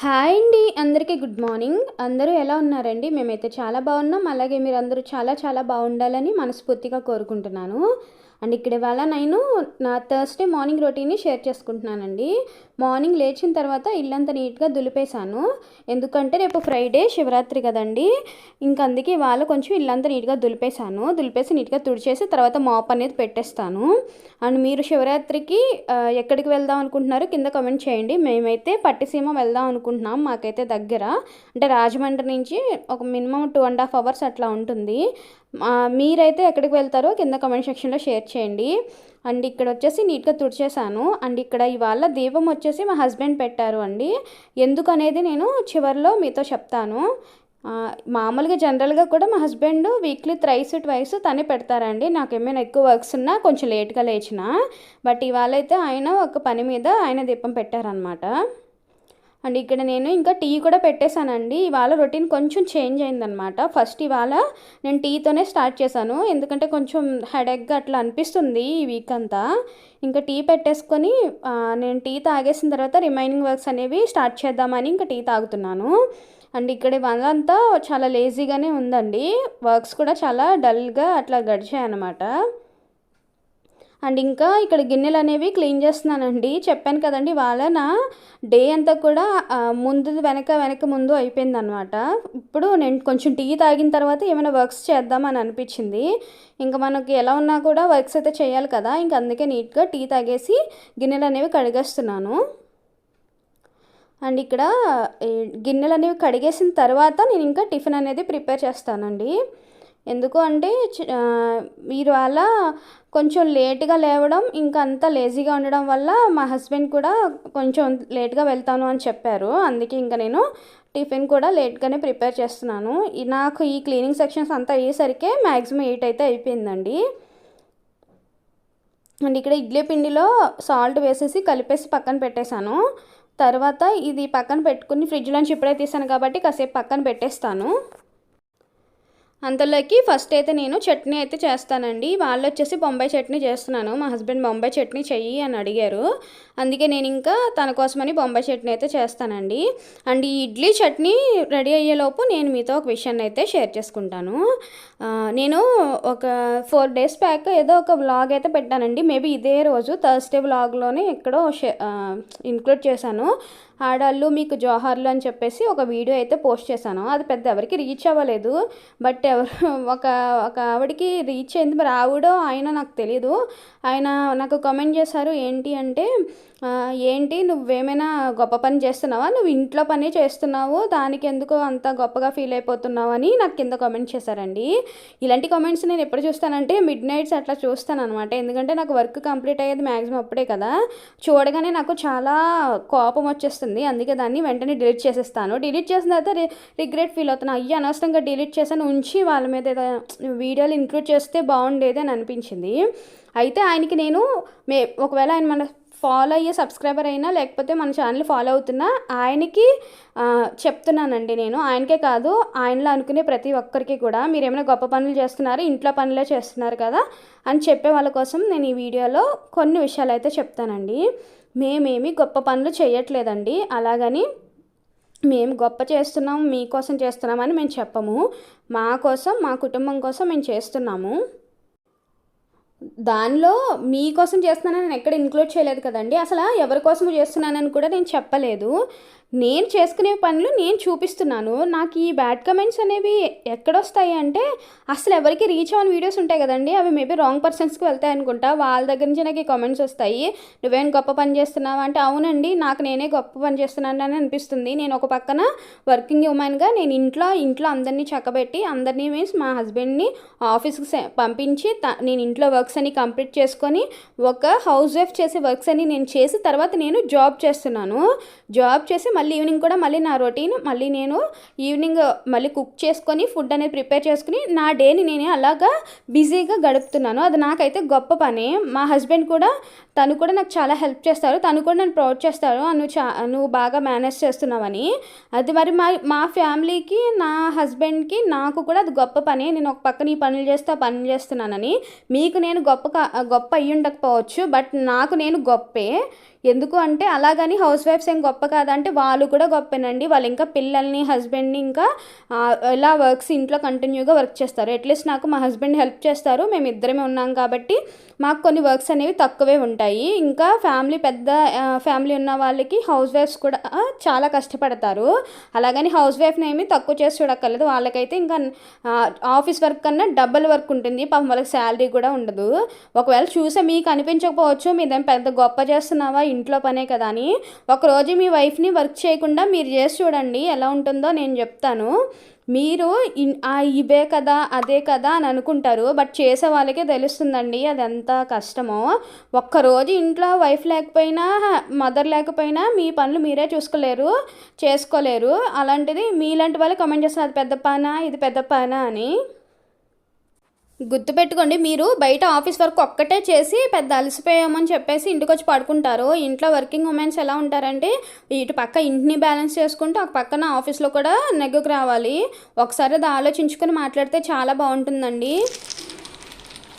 Hi అండి అందరికీ good morning. అందరూ ఎలా ఉన్నారండి? మేమైతే చాలా బాగున్నాం. అలాగే మీరు అందరూ చాలా చాలా బాగుండాలని మనస్ఫూర్తిగా కోరుకుంటున్నాను. అండ్ ఇక్కడ ఇవాళ నేను నా థర్స్డే మార్నింగ్ రొటీన్ని షేర్ చేసుకుంటున్నానండి. మార్నింగ్ లేచిన తర్వాత ఇల్లంతా నీట్గా దులిపేశాను. ఎందుకంటే రేపు ఫ్రైడే శివరాత్రి కదండి. ఇంక అందుకే ఇవాళ కొంచెం ఇల్లంతా నీట్గా దులిపేశాను. దులిపేసి నీట్గా తుడిచేసి తర్వాత మాప్ అనేది పెట్టేస్తాను. అండ్ మీరు శివరాత్రికి ఎక్కడికి వెళ్దాం అనుకుంటున్నారో కింద కమెంట్ చేయండి. మేమైతే పట్టిసీమ వెళ్దాం అనుకుంటున్నాం మాకైతే దగ్గర. అంటే రాజమండ్రి నుంచి ఒక minimum two and half hours అట్లా ఉంటుంది. మీరైతే ఎక్కడికి వెళ్తారో కింద కమెంట్ సెక్షన్లో షేర్ చేయండి. అండ్ ఇక్కడ వచ్చేసి నీట్గా తుడిచేసాను. అండ్ ఇక్కడ ఇవాళ దీపం వచ్చేసి మా హస్బెండ్ పెట్టారు అండి. ఎందుకనేది నేను చివరిలో మీతో చెప్తాను. మామూలుగా జనరల్గా కూడా మా హస్బెండ్ వీక్లీ త్రైస్ ట్వైస్ తనే పెడతారండి. నాకు ఏమైనా ఎక్కువ వర్క్స్ ఉన్నా కొంచెం లేట్గా లేచిన. బట్ ఇవాళ అయితే ఆయన ఒక పని మీద ఆయన దీపం పెట్టారనమాట అండ్ ఇక్కడ నేను ఇంకా టీ కూడా పెట్టేశానండి. ఇవాళ రొటీన్ కొంచెం చేంజ్ అయిందనమాట ఫస్ట్ ఇవాళ నేను టీతోనే స్టార్ట్ చేశాను. ఎందుకంటే కొంచెం హెడేక్గా అట్లా అనిపిస్తుంది ఈ వీక్ అంతా. ఇంకా టీ పెట్టేసుకొని నేను టీ తాగేసిన తర్వాత రిమైనింగ్ వర్క్స్ అనేవి స్టార్ట్ చేద్దామని ఇంకా టీ తాగుతున్నాను. అండ్ ఇక్కడ వాళ్ళంతా చాలా లేజీగానే ఉందండి. వర్క్స్ కూడా చాలా డల్గా అట్లా గడిచాయి అన్నమాట అండ్ ఇంకా ఇక్కడ గిన్నెలు అనేవి క్లీన్ చేస్తున్నానండి. చెప్పాను కదండి వాళ్ళ నా డే అంతా కూడా ముందు వెనక వెనక ముందు అయిపోయింది అనమాట ఇప్పుడు నేను కొంచెం టీ తాగిన తర్వాత ఏమైనా వర్క్స్ చేద్దామని అనిపించింది. ఇంకా మనకి ఎలా ఉన్నా కూడా వర్క్స్ అయితే చేయాలి కదా ఇంకా అందుకే నీట్గా టీ తాగేసి గిన్నెలు అనేవి కడిగేస్తున్నాను. అండ్ ఇక్కడ గిన్నెలు అనేవి కడిగేసిన తర్వాత నేను ఇంకా టిఫిన్ అనేది ప్రిపేర్ చేస్తానండి. ఎందుకు అంటే మీరు అలా కొంచెం లేట్గా లేవడం ఇంకా అంతా లేజీగా ఉండడం వల్ల మా హస్బెండ్ కూడా కొంచెం లేట్గా వెళ్తాను అని చెప్పారు. అందుకే ఇంకా నేను టిఫిన్ కూడా లేట్గానే ప్రిపేర్ చేస్తున్నాను. నాకు ఈ క్లీనింగ్ సెక్షన్స్ అంతా అయ్యేసరికి మ్యాక్సిమం ఎయిట్ అయితే అయిపోయిందండి. అండ్ ఇక్కడ ఇడ్లీ పిండిలో సాల్ట్ వేసేసి కలిపేసి పక్కన పెట్టేశాను. తర్వాత ఇది పక్కన పెట్టుకుని ఫ్రిడ్జ్లోంచి ఇప్పుడే తీసాను కాబట్టి కాసేపు పక్కన పెట్టేస్తాను. అంతలోకి ఫస్ట్ అయితే నేను చట్నీ అయితే చేస్తానండి. వాళ్ళు వచ్చేసి బొంబాయి చట్నీ చేస్తున్నాను. మా హస్బెండ్ బొంబాయి చట్నీ చెయ్యి అని అడిగారు. అందుకే నేను ఇంకా తన కోసమని బొంబాయి చట్నీ అయితే చేస్తానండి. అండ్ ఈ ఇడ్లీ చట్నీ రెడీ అయ్యేలోపు నేను మీతో ఒక విషయాన్ని అయితే షేర్ చేసుకుంటాను. నేను ఒక ఫోర్ డేస్ బ్యాక్ ఏదో ఒక వ్లాగ్ అయితే పెట్టానండి. మేబీ ఇదే రోజు థర్స్డే వ్లాగ్లోనే ఎక్కడో ఇంక్లూడ్ చేశాను. ఆడాళ్ళు మీకు జోహార్లు అని చెప్పేసి ఒక వీడియో అయితే పోస్ట్ చేశాను. అది పెద్ద ఎవరికి రీచ్ అవ్వలేదు. బట్ ఎవరు ఒక ఒక ఆవిడకి రీచ్ అయింది. మరి ఆవిడో ఆయన నాకు తెలియదు ఆయన నాకు కామెంట్ చేశారు ఏంటి అంటే ఏంటి నువ్వేమైనా గొప్ప పని చేస్తున్నావా? నువ్వు ఇంట్లో పని చేస్తున్నావు దానికి ఎందుకు అంత గొప్పగా ఫీల్ అయిపోతున్నావు అని నాకు కింద కామెంట్ చేశారండి. ఇలాంటి కామెంట్స్ నేను ఎప్పుడు చూస్తానంటే మిడ్ నైట్స్ అట్లా చూస్తాను అనమాట ఎందుకంటే నాకు వర్క్ కంప్లీట్ అయ్యేది మ్యాక్సిమం అప్పుడే కదా. చూడగానే నాకు చాలా కోపం వచ్చేస్తుంది. అందుకే దాన్ని వెంటనే డిలీట్ చేసేస్తాను. డిలీట్ చేసిన తర్వాత రిగ్రెట్ ఫీల్ అవుతాను అయ్యి అనవసరంగా డిలీట్ చేశాను ఉంచి వాళ్ళ మీద వీడియోలు ఇంక్లూడ్ చేస్తే బాగుండేది అని అనిపించింది. అయితే ఆయనకి నేను మే ఒకవేళ ఆయన మన ఫాలో అయ్యే సబ్స్క్రైబర్ అయినా లేకపోతే మన ఛానల్ ఫాలో అవుతున్నా ఆయనకి చెప్తున్నానండి నేను. ఆయనకే కాదు ఆయనలో అనుకునే ప్రతి ఒక్కరికి కూడా మీరు ఏమైనా గొప్ప పనులు చేస్తున్నారు ఇంట్లో పనులే చేస్తున్నారు కదా అని చెప్పే వాళ్ళ కోసం నేను ఈ వీడియోలో కొన్ని విషయాలు అయితే చెప్తానండి. మేమేమి గొప్ప పనులు చేయట్లేదండి. అలాగని మేము గొప్ప చేస్తున్నాం మీకోసం చేస్తున్నామని మేము చెప్పము. మా కోసం మా కుటుంబం కోసం మేము చేస్తున్నాము. దానిలో మీకోసం చేస్తున్నానని నేను ఎక్కడ ఇంక్లూడ్ చేయలేదు కదండి. అసలు ఎవరి కోసం చేస్తున్నానని కూడా నేను చెప్పలేదు. నేను చేసుకునే పనులు నేను చూపిస్తున్నాను. నాకు ఈ బ్యాడ్ కమెంట్స్ అనేవి ఎక్కడొస్తాయి అంటే అసలు ఎవరికి రీచ్ అవ్వని వీడియోస్ ఉంటాయి కదండి. అవి మేబీ రాంగ్ పర్సన్స్కి వెళ్తాయి అనుకుంటా. వాళ్ళ దగ్గర నుంచి నాకు ఈ కామెంట్స్ వస్తాయి. నువ్వేం గొప్ప పని చేస్తున్నావు? అంటే అవునండి నాకు నేనే గొప్ప పని చేస్తున్నాను అని అనిపిస్తుంది. నేను ఒక పక్కన వర్కింగ్ ఉమెన్గా నేను ఇంట్లో ఇంట్లో అందరినీ చక్కబెట్టి అందరినీ మీన్స్ మా హస్బెండ్ని ఆఫీస్కి పంపించి నేను ఇంట్లో వర్క్ వర్క్స్ అన్ని కంప్లీట్ చేసుకొని ఒక హౌస్ వైఫ్ చేసే వర్క్స్ అన్ని నేను చేసి తర్వాత నేను జాబ్ చేస్తున్నాను. జాబ్ చేసి మళ్ళీ ఈవినింగ్ కూడా మళ్ళీ నా రొటీన్ మళ్ళీ నేను ఈవినింగ్ మళ్ళీ కుక్ చేసుకొని ఫుడ్ అనేది ప్రిపేర్ చేసుకుని నా డేని నేను అలాగా బిజీగా గడుపుతున్నాను. అది నాకైతే గొప్ప పని. మా హస్బెండ్ కూడా తను కూడా నాకు చాలా హెల్ప్ చేస్తారు. తను కూడా నన్ను ప్రౌడ్ చేస్తారు. నువ్వు చా నువ్వు బాగా మేనేజ్ చేస్తున్నావని. అది మరి మా మా ఫ్యామిలీకి నా హస్బెండ్కి నాకు కూడా అది గొప్ప పని. నేను ఒక పక్కన ఈ పనులు చేస్తే ఆ పనులు చేస్తున్నానని. మీకు నేను గొప్ప గొప్ప అయ్యి ఉండకపోవచ్చు బట్ నాకు నేను గొప్పే. ఎందుకు అంటే అలాగని హౌస్ వైఫ్స్ ఏం గొప్ప కాదంటే వాళ్ళు కూడా గొప్పేనండి. వాళ్ళు ఇంకా పిల్లల్ని హస్బెండ్ని ఇంకా ఇలా వర్క్స్ ఇంట్లో కంటిన్యూగా వర్క్ చేస్తారు. అట్లీస్ట్ నాకు మా హస్బెండ్ హెల్ప్ చేస్తారు. మేము ఇద్దరమే ఉన్నాం కాబట్టి మాకు కొన్ని వర్క్స్ అనేవి తక్కువే ఉంటాయి. ఇంకా ఫ్యామిలీ పెద్ద ఫ్యామిలీ ఉన్న వాళ్ళకి హౌస్ వైఫ్స్ కూడా చాలా కష్టపడతారు. అలాగని హౌస్ వైఫ్ని ఏమి తక్కువ చేసి చూడక్కర్లేదు. వాళ్ళకైతే ఇంకా ఆఫీస్ వర్క్ కన్నా డబుల్ వర్క్ ఉంటుంది. పాపం వాళ్ళకి శాలరీ కూడా ఉండదు. ఒకవేళ చూసే మీకు అనిపించకపోవచ్చు మీదేం పెద్ద గొప్ప చేస్తున్నావా ఇంట్లో పనే కదా అని. ఒకరోజు మీ వైఫ్ని వర్క్ చేయకుండా మీరు చేసి చూడండి ఎలా ఉంటుందో నేను చెప్తాను. మీరు ఇన్- ఆ ఇవే కదా అదే కదా అని అనుకుంటారు బట్ చేసే వాళ్ళకే తెలుస్తుందండి అది ఎంత కష్టమో. ఒక్కరోజు ఇంట్లో వైఫ్ లేకపోయినా మదర్ లేకపోయినా మీ పనులు మీరే చూసుకోలేరు చేసుకోలేరు. అలాంటిది మీలాంటి వాళ్ళు కమెంట్ చేస్తారు అది పెద్ద పానా ఇది పెద్ద పానా అని. గుర్తుపెట్టుకోండి మీరు బయట ఆఫీస్ వర్క్ ఒక్కటే చేసి పెద్ద అలసిపోయామని చెప్పేసి ఇంటికి వచ్చి పడుకుంటారు. ఇంట్లో వర్కింగ్ ఉమెన్స్ ఎలా ఉంటారంటే ఇటు పక్క ఇంటిని బ్యాలెన్స్ చేసుకుంటూ ఒక పక్కన ఆఫీస్లో కూడా నెగ్గుకు రావాలి. ఒకసారి అది ఆలోచించుకొని మాట్లాడితే చాలా బాగుంటుందండి.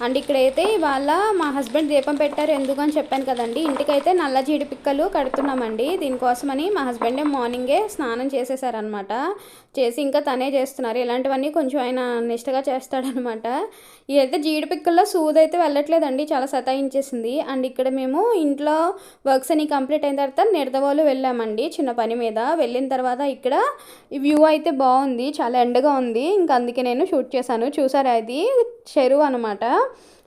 అండ్ ఇక్కడైతే ఇవాళ మా హస్బెండ్ దీపం పెట్టారు ఎందుకు అని చెప్పాను కదండి. ఇంటికైతే నల్ల జీడి పిక్కలు కడుతున్నామండి. దీనికోసమని మా హస్బెండే మార్నింగే స్నానం చేసేసారనమాట చేసి ఇంకా తనే చేస్తున్నారు. ఇలాంటివన్నీ కొంచెం ఆయన నిష్టగా చేస్తాడనమాట ఇదైతే జీడి పిక్కల్లో సూది అయితే వెళ్ళట్లేదండి. చాలా సతాయించేసింది. అండ్ ఇక్కడ మేము ఇంట్లో వర్క్స్ అన్ని కంప్లీట్ అయిన తర్వాత నిడదవోలు వెళ్ళామండి చిన్న పని మీద. వెళ్ళిన తర్వాత ఇక్కడ వ్యూ అయితే బాగుంది. చాలా ఎండగా ఉంది. ఇంకా అందుకే నేను షూట్ చేశాను. చూసారా అది చెరువు అనమాట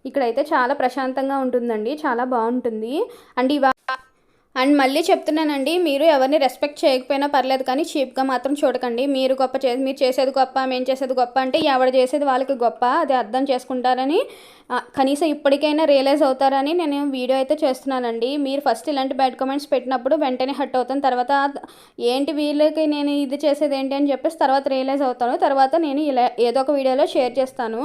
ఇక్కడైతే చాలా ప్రశాంతంగా ఉంటుందండి. చాలా బాగుంటుంది. అండ్ ఇవా అండ్ మళ్ళీ చెప్తున్నానండి మీరు ఎవరిని రెస్పెక్ట్ చేయకపోయినా పర్లేదు కానీ చీప్గా మాత్రం చూడకండి. మీరు గొప్ప చే మీరు చేసేది గొప్ప మేము చేసేది గొప్ప అంటే ఎవరు చేసేది వాళ్ళకి గొప్ప అది అర్థం చేసుకుంటారని కనీసం ఇప్పటికైనా రియలైజ్ అవుతారని నేను వీడియో అయితే చేస్తున్నానండి. మీరు ఫస్ట్ ఇలాంటి బ్యాడ్ కామెంట్స్ పెట్టినప్పుడు వెంటనే హట్ అవుతాను. తర్వాత ఏంటి వీళ్ళకి నేను ఇది చేసేది ఏంటి అని చెప్పేసి తర్వాత రియలైజ్ అవుతాను. తర్వాత నేను ఇలా ఏదో ఒక వీడియోలో షేర్ చేస్తాను.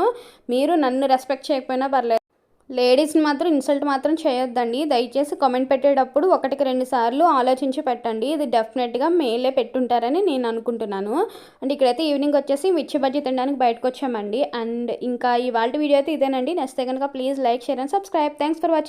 మీరు నన్ను రెస్పెక్ట్ చేయకపోయినా పర్లేదు. లేడీస్ని మాత్రం ఇన్సల్ట్ మాత్రం చేయొద్దండి. దయచేసి కామెంట్ పెట్టేటప్పుడు ఒకటికి రెండు సార్లు ఆలోచించి పెట్టండి. ఇది డెఫినెట్గా మేలే పెట్టుంటారని నేను అనుకుంటున్నాను. అండ్ ఇక్కడైతే ఈవినింగ్ వచ్చేసి మిర్చి బజ్జీ తినడానికి బయటకు వచ్చామండి అండ్ ఇంకా ఇవాళ వీడియో అయితే ఇదేనండి. నచ్చితే కనుక please like share and subscribe thanks for watching